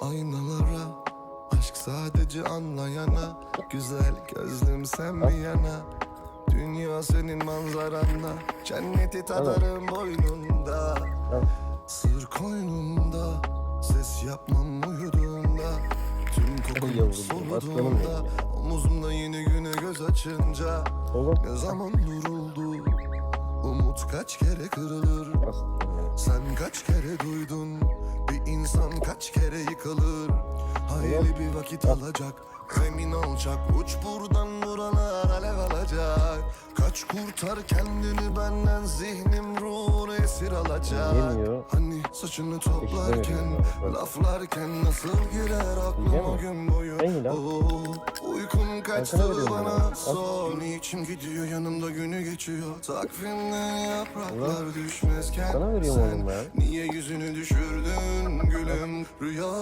aynalara Aşk sadece anlayana Güzel gözlüm sen bir yana. Dünya senin manzaranda Cenneti tadarım boynunda. Sır koynunda Ses yapmam uyuduğunda. Tüm yavrum, soluduğunda Omuzumda yeni güne göz açınca. Ne zaman duruldu? Umut kaç kere kırılır? Sen kaç kere duydun insan kaç kere yıkılır Hayali bir vakit alacak Zemin alacak Uç buradan buralar alev alacak Kaç kurtar kendini benden Zihnim ruhunu esir alacak Yemiyor. Hani saçını toplarken. Laflarken nasıl girer aklıma Yiyemem. gün boyu lan. Oo, Uykun kaçtı veriyorum bana ya. İçim gidiyor yanımda günü geçiyor Takvimden yapraklar düşmezken Sana veriyorum oğlum. Niye yüzünü düşürdün gülüm Rüyalar